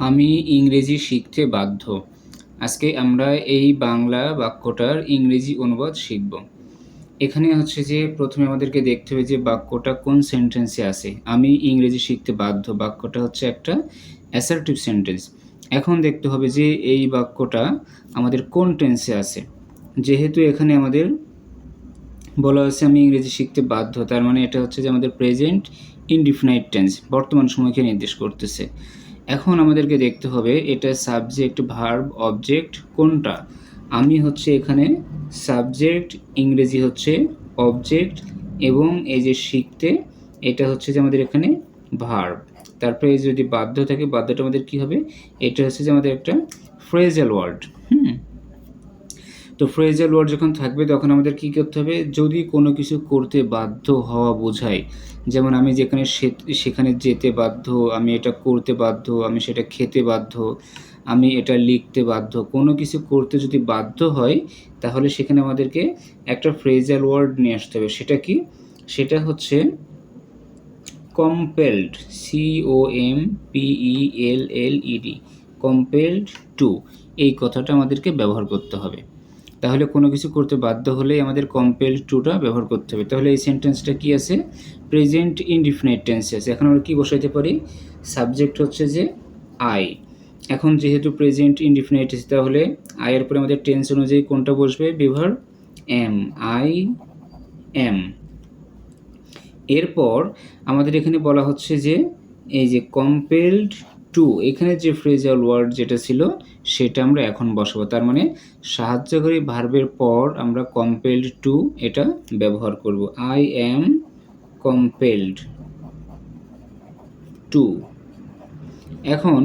আমি ইংরেজি শিখতে বাধ্য। আজকে আমরা এই বাংলা বাক্যটার ইংরেজি অনুবাদ শিখব। এখানে হচ্ছে যে, প্রথমে আমাদেরকে দেখতে হবে যে বাক্যটা কোন সেন্টেন্সে আছে। আমি ইংরেজি শিখতে বাধ্য। বাক্যটা হচ্ছে একটা অ্যাসার্টিভ সেন্টেন্স এখন দেখতে হবে যে এই বাক্যটা আমাদের কোন টেন্সে আছে। যেহেতু এখানে আমাদের বলা হয়েছে আমি ইংরেজি শিখতে বাধ্য, তার মানে এটা হচ্ছে যে আমাদের প্রেজেন্ট ইনডিফিনাইট টেন্স বর্তমান সময়কে নির্দেশ করতেছে। এখন আমাদেরকে দেখতে হবে এটা সাবজেক্ট ভার্ব অবজেক্ট কোনটা? আমি হচ্ছে এখানে সাবজেক্ট ইংরেজি হচ্ছে অবজেক্ট এবং এই যে শিখতে, এটা হচ্ছে যে আমাদের এখানে ভার্ব তারপরে যদি বাধ্য থাকে, বাধ্যটা আমাদের কি হবে? এটা হচ্ছে যে আমাদের একটা ফ্রেজাল ওয়ার্ড হুম? তো ফ্রেজাল ওয়ার্ড যখন থাকবে, তখন আমাদের কি করতে হবে? যদি কোনো কিছু করতে বাধ্য হওয়া বোঝায়, যেমন আমি যেখানে সেখানে যেতে বাধ্য, আমি এটা করতে বাধ্য, আমি সেটা খেতে বাধ্য, আমি এটা লিখতে বাধ্য, কোনো কিছু করতে যদি বাধ্য হয়, তাহলে সেখানে আমাদেরকে একটা ফ্রেজাল ওয়ার্ড নিয়ে আসতে হবে। সেটা কি? সেটা হচ্ছে compelled C O M P E L L E D compelled to এই কথাটা আমাদেরকে ব্যবহার করতে হবে। তাহলে কোনো কিছু করতে বাধ্য হলেই আমাদের কম্পেল টুটা ব্যবহার করতে হবে। তাহলে এই সেন্টেন্সটা কি আছে? প্রেজেন্ট ইনডিফিনাইট টেন্সে আছে। এখন আমরা কী বসাইতে পারি? সাবজেক্ট হচ্ছে যে আই এখন যেহেতু প্রেজেন্ট ইনডিফিনাইট আছে, তাহলে আয়ের পরে আমাদের টেন্স অনুযায়ী কোনটা বসবে? বিভার এম আই এম এরপর আমাদের এখানে বলা হচ্ছে যে, এই যে কম্পেলড টু এখানে যে ফ্রেজাল ওয়ার্ড যেটা ছিল, সেটা আমরা এখন বসাবো। তার মানে সাহায্যকারী ভার্বের পর আমরা কম্পেলড টু এটা ব্যবহার করব। আই অ্যাম কম্পেলড টু এখন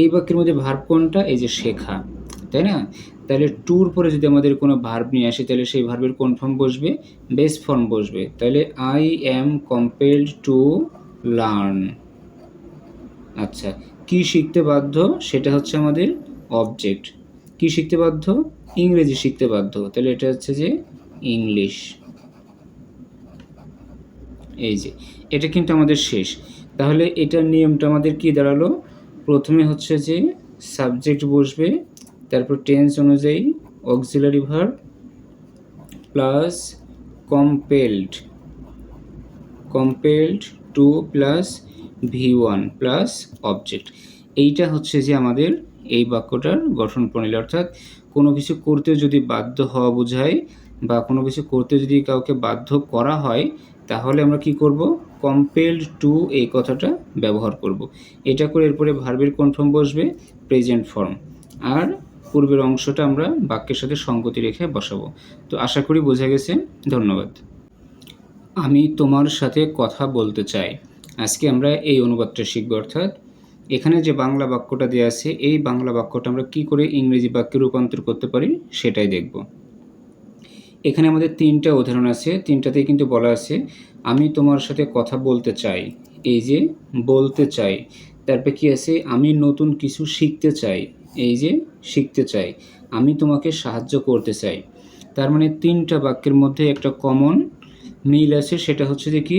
এই বাক্যের মধ্যে ভার্ব কোনটা? এই যে শেখা, তাই না? তাহলে ট্যুর পরে যদি আমাদের কোনো ভার্ব নিয়ে আসে, তাহলে সেই ভার্বের কোন ফর্ম বসবে? বেস ফর্ম বসবে। তাহলে I am compelled to learn আচ্ছা কি শিখতে বাধ্য? সেটা হচ্ছে আমাদের অবজেক্ট কি শিখতে বাধ্য? ইংরেজি শিখতে বাধ্য। তাহলে এটা হচ্ছে যে ইংলিশ এই যে, এটা কিন্তু আমাদের শেষ। তাহলে এটার নিয়মটা আমাদের কি দাঁড়াল? প্রথমে হচ্ছে যে সাবজেক্ট বসবে, তারপর টেন্স অনুযায়ী auxiliary verb plus compelled compelled to plus V one plus object এইটা হচ্ছে যে আমাদের এই বাক্যটার গঠন প্রণালী। অর্থাৎ কোনো কিছু করতে যদি বাধ্য হওয়া বোঝায় বা কোনো কিছু করতে যদি কাউকে বাধ্য করা হয়, তাহলে আমরা কি করব? কম্পেলড টু এই কথাটা ব্যবহার করব। এটা করে এরপরে ভার্বের কোন ফর্ম বসবে? প্রেজেন্ট ফর্ম আর পূর্বের অংশটা আমরা বাক্যের সাথে সঙ্গতি রেখে বসাবো। তো আশা করি বোঝা গেছে। ধন্যবাদ। আমি তোমার সাথে কথা বলতে চাই। আজকে আমরা এই অনুবাদটা শিখব, অর্থাৎ এখানে যে বাংলা বাক্যটা দেওয়া আছে, এই বাংলা বাক্যটা আমরা কি করে ইংরেজি বাক্যে রূপান্তর করতে পারি সেটাই দেখব। এখানে আমাদের তিনটা উদাহরণ আছে, তিনটাতেই কিন্তু বলা আছে, আমি তোমার সাথে কথা বলতে চাই, এই যে বলতে চাই, তারপরে কি আছে, আমি নতুন কিছু শিখতে চাই, এই যে শিখতে চাই, আমি তোমাকে সাহায্য করতে চাই। তার মানে তিনটা বাক্যের মধ্যে একটা কমন মিল আছে, সেটা হচ্ছে যে কি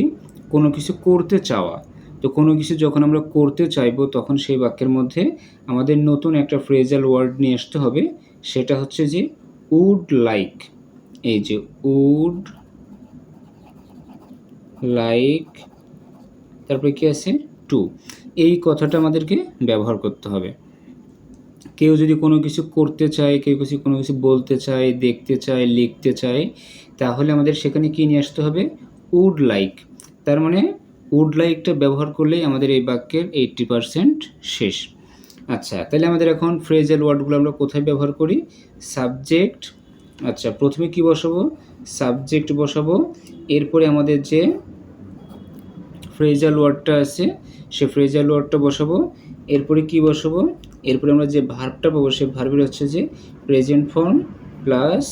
কোনো কিছু করতে চাওয়া। তো কোনো কিছু যখন আমরা করতে চাইব, তখন সেই বাক্যের মধ্যে আমাদের নতুন একটা ফ্রেজাল ওয়ার্ড নিয়ে আসতে হবে। সেটা হচ্ছে যে উড লাইক এই যে উড লাইক তারপরে কি আছে? টু এই কথাটা আমাদেরকে ব্যবহার করতে হবে। কেউ যদি কোনো কিছু করতে চায়, কেউ কিছু, কোনো কিছু বলতে চায়, দেখতে চায়, লিখতে চায়, তাহলে আমাদের সেখানে কি নিয়ে আসতে হবে? উড লাইক তার মানে উড লাইকটা ব্যবহার করলেই আমাদের এই বাক্যের এইট্টি পারসেন্ট শেষ। আচ্ছা তাহলে আমাদের এখন ফ্রেজাল ওয়ার্ডগুলো আমরা কোথায় ব্যবহার করি? সাবজেক্ট আচ্ছা প্রথমে কি বসাবো? সাবজেক্ট বসাবো। এরপরে আমাদের যে ফ্রেজাল ওয়ার্ডটা আছে, সে ফ্রেজাল ওয়ার্ডটা বসাবো। এরপরে কি বসাবো? এরপরে আমরা যে ভার্বটা পাবো, সে ভার্বের হচ্ছে যে প্রেজেন্ট ফর্ম প্লাস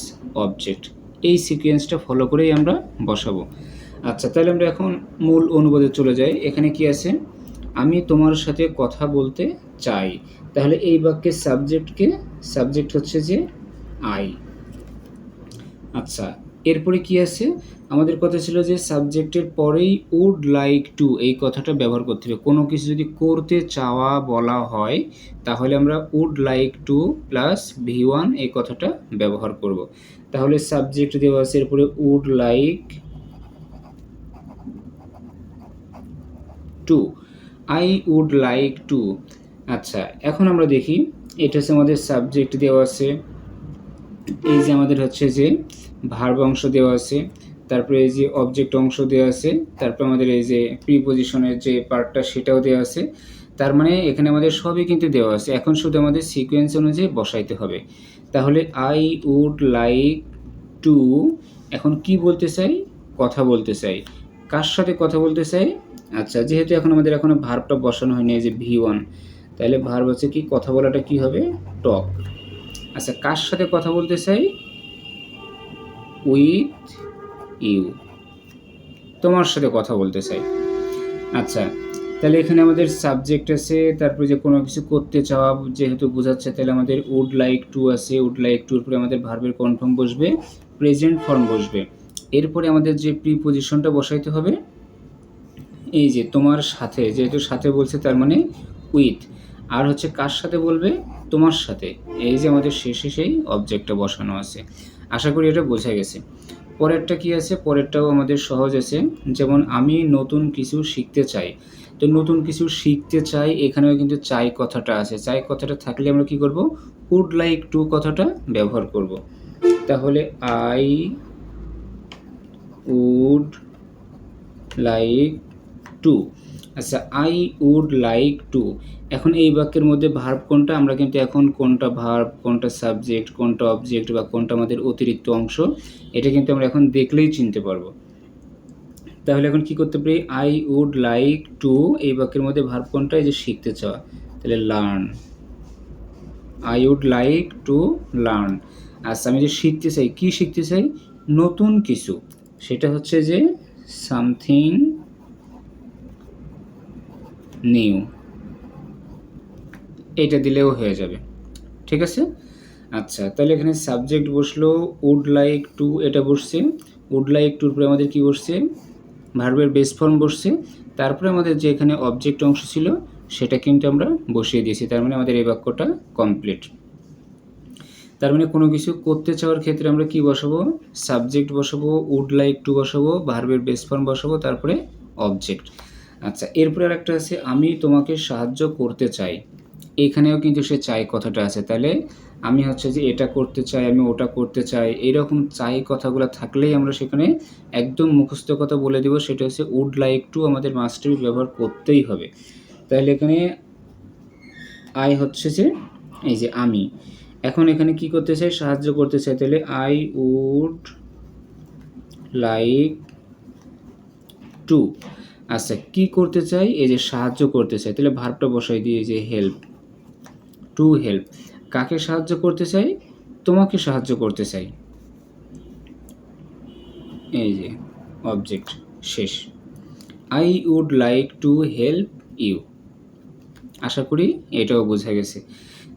অবজেক্ট এই সিকোয়েন্সটা ফলো করেই আমরা বসাবো। আচ্ছা তাহলে আমরা এখন মূল অনুবাদে চলে যাই। এখানে কি আছে? আমি তোমার সাথে কথা বলতে চাই। তাহলে এই বাক্যের সাবজেক্টকে সাবজেক্ট হচ্ছে যে আই আচ্ছা এরপরে কি আছে? আমাদের কথা ছিল যে সাবজেক্টের পরেই উড লাইক টু এই কথাটা ব্যবহার করতে হবে। কোনো কিছু যদি করতে চাওয়া বলা হয়, তাহলে আমরা would like to plus V one এই কথাটা ব্যবহার করব। তাহলে সাবজেক্ট দেওয়া আছে, এরপরে would like to I would like to আচ্ছা এখন আমরা দেখি, এটা হচ্ছে আমাদের সাবজেক্ট দেওয়া আছে। এই যে আমাদের হচ্ছে যে ভার্ব অংশ দেওয়া আছে, তারপরে এই যে অবজেক্ট অংশ দেওয়া আছে, তারপর আমাদের এই যে প্রিপোজিশনের যে পার্টটা সেটাও দেওয়া আছে। তার মানে এখানে আমাদের সবই কিন্তু দেওয়া আছে। এখন শুধু আমাদের সিকোয়েন্স অনুযায়ী বসাইতে হবে। তাহলে আই উড লাইক টু এখন কি বলতে চাই? কথা বলতে চাই। কার সাথে কথা বলতে চাই? আচ্ছা যেহেতু এখন আমাদের এখনও ভার্বটা বসানো হয়নি যে ভি ওয়ান তাহলে ভার্ব হচ্ছে কি? কথা বলাটা কি হবে? টক আচ্ছা কার সাথে কথা বলতে চাই? উইথ ইউ তোমার সাথে কথা বলতে চাই। আচ্ছা তাহলে এখানে আমাদের সাবজেক্ট আছে, তারপরে যে কোনো কিছু করতে চাওয়া যেহেতু বোঝাচ্ছে, তাহলে আমাদের উড লাইক টু আছে উড লাইক টুর পরে আমাদের ভার্বের কনফার্ম বসবে প্রেজেন্ট ফর্ম বসবে। এরপরে আমাদের যে প্রিপোজিশনটা বসাইতে হবে এই যে তোমার সাথে, যেহেতু সাথে বলছে তার মানে উইথ আর হচ্ছে কার সাথে বলবে? তোমার সাথে। এই যে আমাদের শেষে সেই অবজেক্টটা বসানো আছে। আশা করি এটা বোঝা গেছে। পরেরটা কি আছে? পরেরটাও আমাদের সহজ আছে। যেমন আমি নতুন কিছু শিখতে চাই। তো নতুন কিছু শিখতে চাই, এখানেও কিন্তু চাই কথাটা আছে। চাই কথাটা থাকলে আমরা কি করব? উড লাইক টু কথাটা ব্যবহার করব। তাহলে আই উড লাইক টু আচ্ছা আই উড লাইক টু এখন এই বাক্যের মধ্যে ভার্ব কোনটা? আমরা কিন্তু এখন কোনটা ভার্ব কোনটা সাবজেক্ট কোনটা অবজেক্ট বা কোনটা আমাদের অতিরিক্ত অংশ, এটা কিন্তু আমরা এখন দেখলেই চিনতে পারব। তাহলে এখন কি করতে পারি? আই উড লাইক টু এই বাক্যের মধ্যে ভার্ব কোনটা? এই যে শিখতে চাওয়া। তাহলে learn I would like to learn আচ্ছা আমি যে শিখতে চাই, কি শিখতে চাই? নতুন কিছু। সেটা হচ্ছে যে সামথিং নিউ। এইটা দিলেও হয়ে যাবে। ঠিক আছে? আচ্ছা তাহলে এখানে সাবজেক্ট বসল উড লাইক টু এটা বসছে। উড লাইক টুর পরে আমাদের কি বসছে? ভার্বের বেস ফর্ম বসছে। তারপরে আমাদের যে এখানে অবজেক্ট অংশ ছিল, সেটা কিন্তু আমরা বসিয়ে দিয়েছি। তার মানে আমাদের এই বাক্যটা কমপ্লিট তার মানে কোনো কিছু করতে চাওয়ার ক্ষেত্রে আমরা কি বসাবো? সাবজেক্ট বসাবো উড লাইক টু বসাবো ভার্বের বেস ফর্ম বসাবো, তারপরে অবজেক্ট আচ্ছা এরপরে আর একটা আছে, আমি তোমাকে সাহায্য করতে চাই। এখানেও কিন্তু সে চাই কথাটা আছে। তাহলে আমি হচ্ছে যে এটা করতে চাই, আমি ওটা করতে চাই, এরকম চাই কথাগুলো থাকলেই আমরা সেখানে একদম মুখস্থ কথা বলে দেবো। সেটা হচ্ছে উড লাইক টু আমাদের মাস্টারি ব্যবহার করতেই হবে। তাহলে এখানে আই হচ্ছে যে, এই যে আমি। এখন এখানে কি করতে চাই? সাহায্য করতে চাই। তাহলে আই উড লাইক টু আচ্ছা কি করতে চাই? এই যে সাহায্য করতে চাই। তাহলে ভার্বটা বসাই দিয়ে যে হেল্প টু হেল্প কাকে সাহায্য করতে চাই? তোমাকে সাহায্য করতে চাই। এই যে অবজেক্ট শেষ। I would like to help you আশা করি এটাও বোঝা গেছে।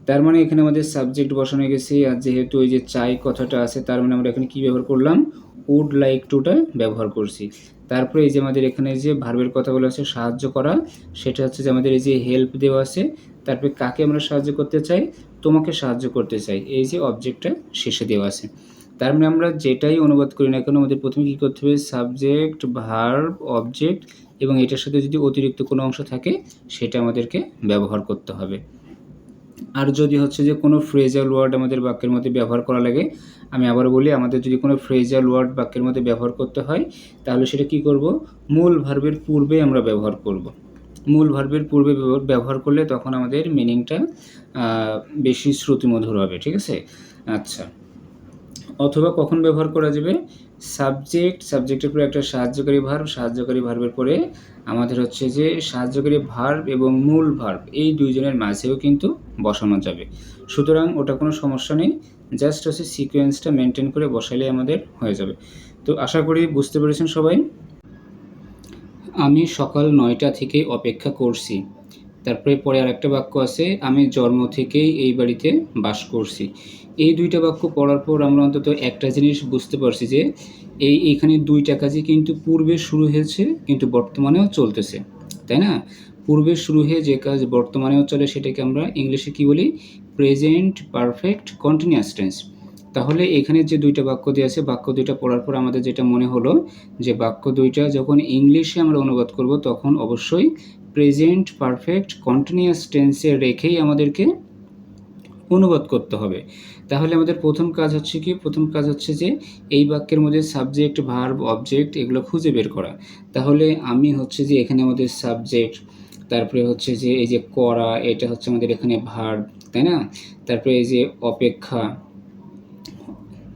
তার মানে এখানে আমাদের সাবজেক্ট বসানো গেছে। আর যেহেতু ওই যে চাই কথাটা আছে, তার মানে আমরা এখানে কি ব্যবহার করলাম? উড লাইক টুটা ব্যবহার করছি। তারপরে এই যে আমাদের এখানে যে ভার্বের কথা বলা আছে, সাহায্য করা, সেটা হচ্ছে যে আমাদের এই যে হেল্প দেওয়া আছে, তারপরে কাকে আমরা সাহায্য করতে চাই? তোমাকে সাহায্য করতে চাই। এই যে অবজেক্টটা শেষে দেওয়া আছে। তার মানে আমরা যেটাই অনুবাদ করি না কেন, আমাদের প্রথমে কী করতে হবে? সাবজেক্ট ভার্ব অবজেক্ট এবং এটার সাথে যদি অতিরিক্ত কোনো অংশ থাকে, সেটা আমাদেরকে ব্যবহার করতে হবে। আর যদি হচ্ছে যে কোনো ফ্রেজাল ওয়ার্ড আমাদের বাক্যের মধ্যে ব্যবহার করা লাগে আমি আবার বলি, আমাদের যদি কোনো ফ্রেজাল ওয়ার্ড বাক্যের মধ্যে ব্যবহার করতে হয়, তাহলে সেটা কি করব? মূল ভার্বের পূর্বে আমরা ব্যবহার করব। মূল ভার্বের পূর্বে ব্যবহার করলে তখন আমাদের মিনিংটা বেশি শ্রুতিমধুর হবে, ঠিক আছে? আচ্ছা। অথবা কখন ব্যবহার করা যাবে? সাবজেক্ট সাবজেক্টের পরে একটা সাহায্যকারী ভার্ব সাহায্যকারী ভার্বের পরে আমাদের হচ্ছে যে সাহায্যকারী ভার্ব এবং মূল ভার্ব এই দুইজনের মাঝেও কিন্তু বসানো যাবে। সুতরাং ওটা কোনো সমস্যা নেই। জাস্ট হচ্ছে সিকোয়েন্সটা মেনটেন করে বসাইলে আমাদের হয়ে যাবে। তো আশা করি বুঝতে পেরেছেন সবাই? আমি সকাল নয়টা থেকে অপেক্ষা করছি। তারপরে পরে আর একটা বাক্য আছে, আমি জন্ম থেকেই এই বাড়িতে বাস করছি। এই দুইটা বাক্য পড়ার পর আমরা অন্তত একটা জিনিস বুঝতে পারছি যে, এই এইখানে দুইটা কাজই কিন্তু পূর্বে শুরু হয়েছে, কিন্তু বর্তমানেও চলতেছে। তাই না? পূর্বে শুরু হয়ে যে কাজ বর্তমানেও চলে সেটাকে আমরা ইংলিশে কি বলি? প্রেজেন্ট পারফেক্ট কন্টিনিউয়াস টেন্স তাহলে এখানে যে দুইটা বাক্য দেওয়া আছে, বাক্য দুইটা পড়ার পর আমাদের যেটা মনে হলো যে বাক্য দুইটা যখন ইংলিশে আমরা অনুবাদ করব, তখন অবশ্যই প্রেজেন্ট পারফেক্ট কন্টিনিউয়াস টেন্সে রেখেই আমাদেরকে অনুবাদ করতে হবে। তাহলে আমাদের প্রথম কাজ হচ্ছে কি? প্রথম কাজ হচ্ছে যে, এই বাক্যের মধ্যে সাবজেক্ট ভার্ব অবজেক্ট এগুলো খুঁজে বের করা। তাহলে আমি হচ্ছে যে, এখানে আমাদের সাবজেক্ট তারপরে হচ্ছে যে, এই যে করা, এটা হচ্ছে আমাদের এখানে ভার্ব তাই না? তারপরে এই যে অপেক্ষা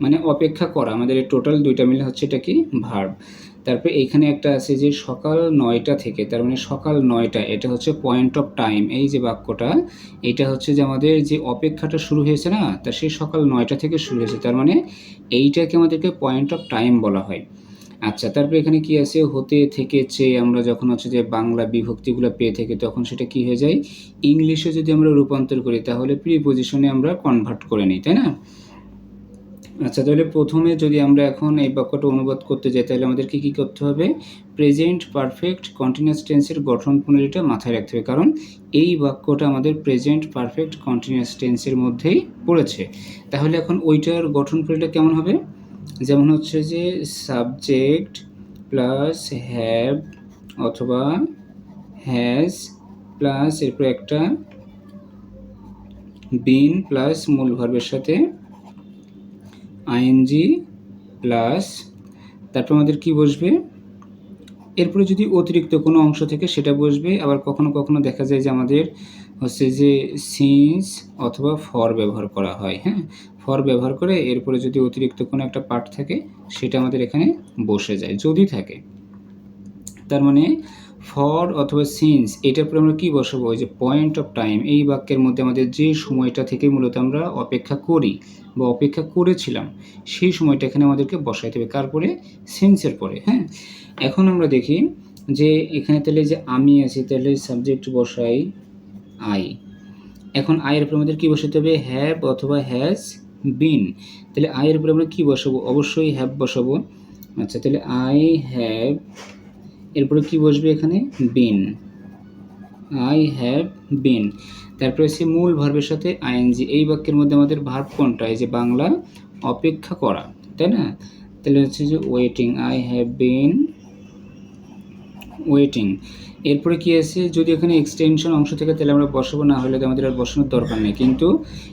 মানে অপেক্ষা করা, আমাদের টোটাল দুইটা মিলে হচ্ছে এটা কি? ভার্ব তারপরে এখানে একটা আছে যে সকাল নয়টা থেকে, তার মানে সকাল নয়টা, এটা হচ্ছে পয়েন্ট অফ টাইম এই যে বাক্যটা, এটা হচ্ছে যে আমাদের যে অপেক্ষাটা শুরু হয়েছে না, তা সেই সকাল নয়টা থেকে শুরু হয়েছে, তার মানে এইটাকে আমাদেরকে পয়েন্ট অফ টাইম বলা হয়। আচ্ছা তারপরে এখানে কি আছে? হতে, থেকে চেয়ে আমরা যখন হচ্ছে যে বাংলা বিভক্তিগুলো পেয়ে থাকি, তখন সেটা কি হয়ে যায়? ইংলিশে যদি আমরা রূপান্তর করি, তাহলে প্রিপোজিশনে আমরা কনভার্ট করে নিই, তাই না? আচ্ছা তাহলে প্রথমে যদি আমরা এখন এই বাক্যটা অনুবাদ করতে যাই, তাহলে আমাদের কি কি করতে হবে? প্রেজেন্ট পারফেক্ট কন্টিনিউয়াস টেন্সের গঠন প্রণালীটা মাথায় রাখতে হবে। কারণ এই বাক্যটা আমাদের প্রেজেন্ট পারফেক্ট কন্টিনিউয়াস টেন্সের মধ্যেই পড়েছে। তাহলে এখন ওইটার গঠন প্রণালীটা কেমন হবে? যেমন হচ্ছে যে সাবজেক্ট প্লাস হ্যাভ অথবা হ্যাজ প্লাস এরপর একটা বিন প্লাস মূল ভার্বের সাথে আইএনজি প্লাস, তারপর আমাদের কি বসবে? এরপরে যদি অতিরিক্ত কোনো অংশ থেকে সেটা বসবে, আবার কখনো কখনো দেখা যায় যে আমাদের হচ্ছে যে সিন্স অথবা ফর ব্যবহার করা হয় হ্যাঁ? ফর ব্যবহার করে এরপরে যদি অতিরিক্ত কোনো একটা পার্ট থাকে, সেটা আমাদের এখানে বসে যায়, যদি থাকে। তার মানে ফর অথবা সিন্স এটার পরে আমরা কী বসাবো? ওই যে পয়েন্ট অফ টাইম এই বাক্যের মধ্যে আমাদের যে সময়টা থেকে মূলত আমরা অপেক্ষা করি বা অপেক্ষা করেছিলাম, সেই সময়টা এখানে আমাদেরকে বসাইতে হবে। কার পরে? সিন্সের পরে হ্যাঁ? এখন আমরা দেখি যে এখানে তাহলে যে আমি আছি, তাহলে সাবজেক্ট বসাই আই এখন আয়ের উপরে আমাদের কী বসাতে হবে? হ্যাভ অথবা হ্যাজ বিন তাহলে আয়ের উপরে আমরা কী বসাবো? অবশ্যই হ্যাভ বসাবো। আচ্ছা তাহলে আই হ্যাভ এরপরে কি বসবে এখানে? বিন আই হ্যাভ বিন তারপরে সে মূল ভার্বের সাথে আইএনজি এই বাক্যের মধ্যে আমাদের ভার্ব কোনটা? এই যে বাংলা, অপেক্ষা করা, তাই না? তাহলে হচ্ছে যে waiting I have been waiting এরপরে কি আছে? যদি এখানে এক্সটেনশন অংশ থেকে, তাহলে আমরা বসাবো, না হলে তো আমাদের আর বসানোর দরকার নেই। কিন্তু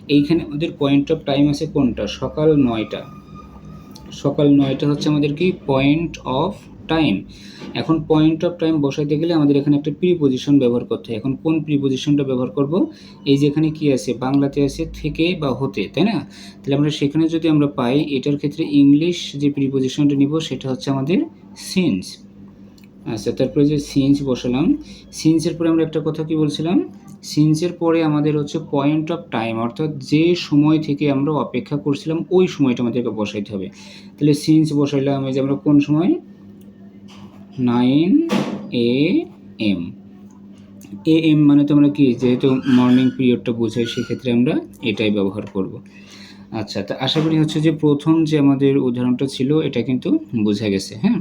এইখানে আমাদের পয়েন্ট অফ টাইম আছে কোনটা? সকাল নয়টা। সকাল নয়টা হচ্ছে আমাদের কি? পয়েন্ট অফ টাইম এখন পয়েন্ট অফ টাইম বসাইতে গেলে আমাদের এখানে একটা প্রিপোজিশন ব্যবহার করতে হয়। এখন কোন প্রিপোজিশনটা ব্যবহার করব? এই যে এখানে কি আছে? বাংলাতে আছে থেকে বা হতে, তাই না? তাহলে আমরা সেখানে যদি আমরা পাই, এটার ক্ষেত্রে ইংলিশ যে প্রিপোজিশনটা নিব, সেটা হচ্ছে আমাদের সিন্স আচ্ছা তারপরে যে সিন্স বসালাম সিন্সের পরে আমরা একটা কথা কি বলছিলাম? সিন্সের পরে আমাদের হচ্ছে পয়েন্ট অফ টাইম অর্থাৎ যে সময় থেকে আমরা অপেক্ষা করছিলাম, ওই সময়টা আমাদেরকে বসাইতে হবে। তাহলে সিন্স বসাইলাম, এই যে আমরা কোন সময়? Nine A M. A M মানে তো আমরা কি, যেহেতু মর্নিং পিরিয়ডটা বোঝাই, সেক্ষেত্রে আমরা এটাই ব্যবহার করব। আচ্ছা তা আশা করি হচ্ছে যে প্রথম যে আমাদের উদাহরণটা ছিল, এটা কিন্তু বোঝা গেছে হ্যাঁ?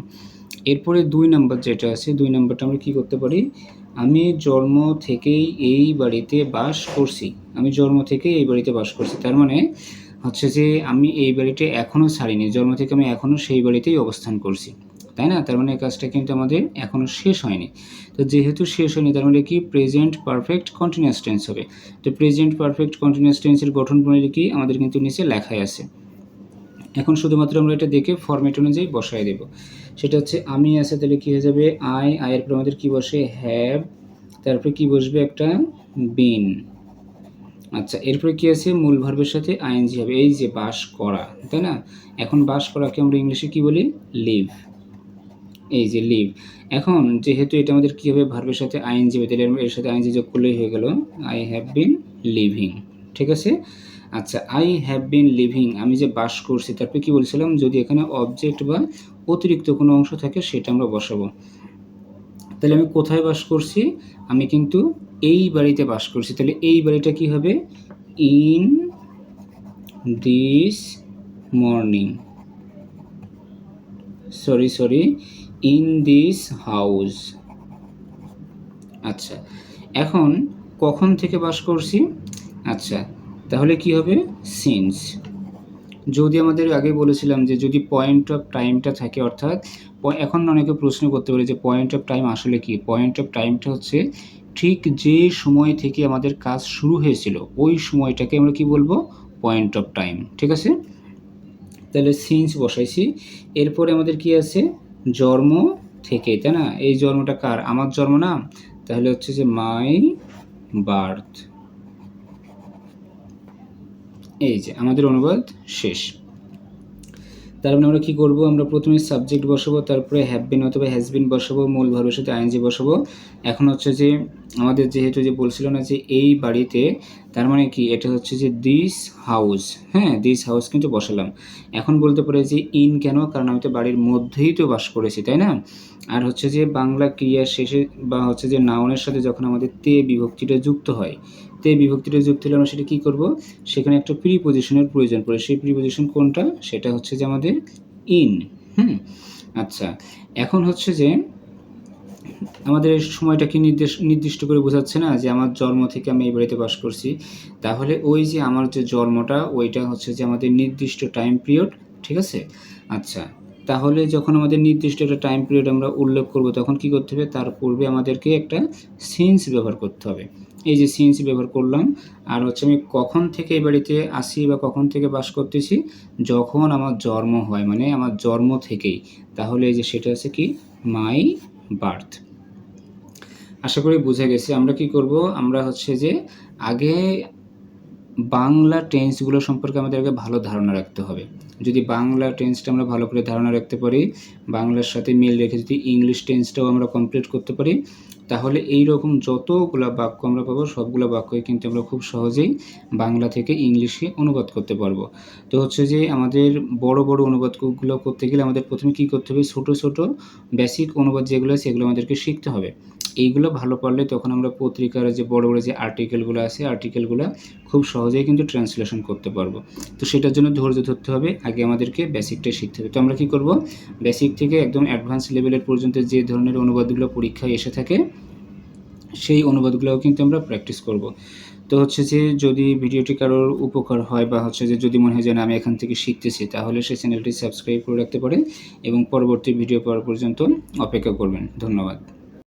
এরপরে দুই নাম্বার যেটা আছে, দুই নাম্বারটা আমরা কি করতে পারি? আমি জন্ম থেকেই এই বাড়িতে বাস করছি। আমি জন্ম থেকেই এই বাড়িতে বাস করছি। তার মানে হচ্ছে যে আমি এই বাড়িতে এখনও ছাড়িনি, জন্ম থেকে আমি এখনও সেই বাড়িতেই অবস্থান করছি। তাই না? তার মানে এই কাজটা কিন্তু আমাদের এখনও শেষ হয়নি। তো যেহেতু শেষ হয়নি, তার মানে কি? প্রেজেন্ট পারফেক্ট কন্টিনিউয়াস টেন্স হবে। তো প্রেজেন্ট পারফেক্ট কন্টিনিউয়াস টেন্সের গঠন প্রণালী কি? আমাদের কিন্তু নিচে লেখাই আছে। এখন শুধুমাত্র আমরা এটা দেখে ফরম্যাট অনুযায়ী বসায় দেব। সেটা হচ্ছে, আমি আছে, তাহলে কী হয়ে যাবে? আই আয়ের পর আমাদের কী বসে? হ্যাভ তারপরে কি বসবে? একটা বিন আচ্ছা এরপরে কি আছে? মূল ভার্বের সাথে আইএনজি হবে। এই যে বাস করা, তাই না? এখন বাস করাকে আমরা ইংলিশে কি বলি? লিভ এই যে লিভ এখন যেহেতু এটা আমাদের কী হবে? ভার্বের সাথে আইএনজি তাহলে এর সাথে আইএনজি যোগ করলেই হয়ে গেল। আই হ্যাভ বিন লিভিং ঠিক আছে? আচ্ছা আই হ্যাভ বিন লিভিং আমি যে বাস করছি, তারপরে কি বলছিলাম? যদি এখানে অবজেক্ট বা অতিরিক্ত কোনো অংশ থাকে, সেটা আমরা বসাবো। তাহলে আমি কোথায় বাস করছি? আমি কিন্তু এই বাড়িতে বাস করছি। তাহলে এই বাড়িটা কি হবে? In this morning sorry sorry in this house আচ্ছা এখন কখন থেকে বাস করছি? আচ্ছা তাহলে কি হবে? সিন্স যদি আমাদের আগে বলেছিলাম যে যদি পয়েন্ট অফ টাইমটা থাকে, অর্থাৎ এখন অনেকে প্রশ্ন করতে পারে যে পয়েন্ট অফ টাইম আসলে কি? পয়েন্ট অফ টাইমটা হচ্ছে ঠিক যে সময় থেকে আমাদের কাজ শুরু হয়েছিল, ওই সময়টাকে আমরা কি বলব? পয়েন্ট অফ টাইম ঠিক আছে? তাহলে সিন্স বসাইছি। এরপরে আমাদের কি আছে? জন্ম থেকে তাই না? এই জন্মটা কার? আমার জন্ম না? তাহলে হচ্ছে যে মাই বার্থ। এই যে, আমাদের অনুবাদ শেষ। তার মানে আমরা কি করব? আমরা প্রথমে সাবজেক্ট বসাবো, তারপরে হ্যাভ বিন অথবা হ্যাজ বিন বসাবো, মূল ভাবের সাথে আইএনজি বসাবো। এখন হচ্ছে যে আমাদের যেহেতু যে বলছিল না যে এই বাড়িতে, তার মানে কি? এটা হচ্ছে যে দিস হাউস হ্যাঁ? দিস হাউস কিন্তু বসালাম। এখন বলতে পারে যে ইন কেন? কারণ আমি তো বাড়ির মধ্যেই তো বাস করেছি, তাই না? আর হচ্ছে যে বাংলা ক্রিয়া শেষে বা হচ্ছে যে নাউনের সাথে যখন আমাদের তে বিভক্তিটা যুক্ত হয় তে বিভক্তিটা যুক্ত হলে আমরা সেটা কী করব? সেখানে একটা প্রিপোজিশনের প্রয়োজন পড়ে। সেই প্রিপোজিশন কোনটা? সেটা হচ্ছে যে আমাদের ইন হুম? আচ্ছা এখন হচ্ছে যে আমাদের এই সময়টা কি নির্দেশ, নির্দিষ্ট করে বোঝাচ্ছে না যে আমার জন্ম থেকে আমি এই বাড়িতে বাস করছি? তাহলে ওই যে আমার যে জন্মটা, ওইটা হচ্ছে যে আমাদের নির্দিষ্ট টাইম পিরিয়ড ঠিক আছে? আচ্ছা তাহলে যখন আমাদের নির্দিষ্ট একটা টাইম পিরিয়ড আমরা উল্লেখ করব, তখন কি করতে হবে? তার পূর্বে আমাদেরকে একটা সিন্স ব্যবহার করতে হবে। এই যে সিন্স ব্যবহার করলাম, আর হচ্ছে আমি কখন থেকে এই বাড়িতে আসি বা কখন থেকে বাস করতেছি, যখন আমার জন্ম হয় মানে আমার জন্ম থেকেই। তাহলে এই যে সেটা আছে কি? মাই বার্থ আশা করি বুঝে গেছি। আমরা কি করব? আমরা হচ্ছে যে আগে বাংলা টেন্সগুলো সম্পর্কে আমাদের আগে ভালো ধারণা রাখতে হবে। যদি বাংলা টেন্সটা আমরা ভালো করে ধারণা রাখতে পারি, বাংলার সাথে মিল রেখে যদি ইংলিশ টেন্সটাও আমরা কমপ্লিট করতে পারি তাহলে এই রকম যতগুলা বাক্য আমরা পাবো, সবগুলো বাক্যই কিন্তু আমরা খুব সহজেই বাংলা থেকে ইংলিশে অনুবাদ করতে পারব। তো হচ্ছে যে আমাদের বড় বড় অনুবাদগুলো করতে গেলে আমাদের প্রথমে কি করতে হবে? ছোট ছোট বেসিক অনুবাদ যেগুলো আছে সেগুলো আমাদেরকে শিখতে হবে। এইগুলো ভালো পারলে তখন আমরা পত্রিকার যে বড় বড় যে আর্টিকেলগুলো আছে আর্টিকেলগুলো খুব সহজেই কিন্তু ট্রান্সলেশন করতে পারব। তো সেটার জন্য ধৈর্য ধরতে হবে, আগে আমাদেরকে বেসিকটা শিখতে হবে। তো আমরা কী করব? বেসিক থেকে একদম অ্যাডভান্স লেভেলের পর্যন্ত যে ধরনের অনুবাদগুলো পরীক্ষায় এসে থাকে, সেই অনুবাদগুলোও কিন্তু আমরা প্র্যাকটিস করব। তো হচ্ছে যে যদি ভিডিওটি কারোর উপকার হয় বা হচ্ছে যে যদি মনে হয় যে আমি এখান থেকে শিখতেছি, তাহলে সেই চ্যানেলটি সাবস্ক্রাইব করে রাখতে পারে এবং পরবর্তী ভিডিও পাওয়ার পর্যন্ত অপেক্ষা করবেন। ধন্যবাদ।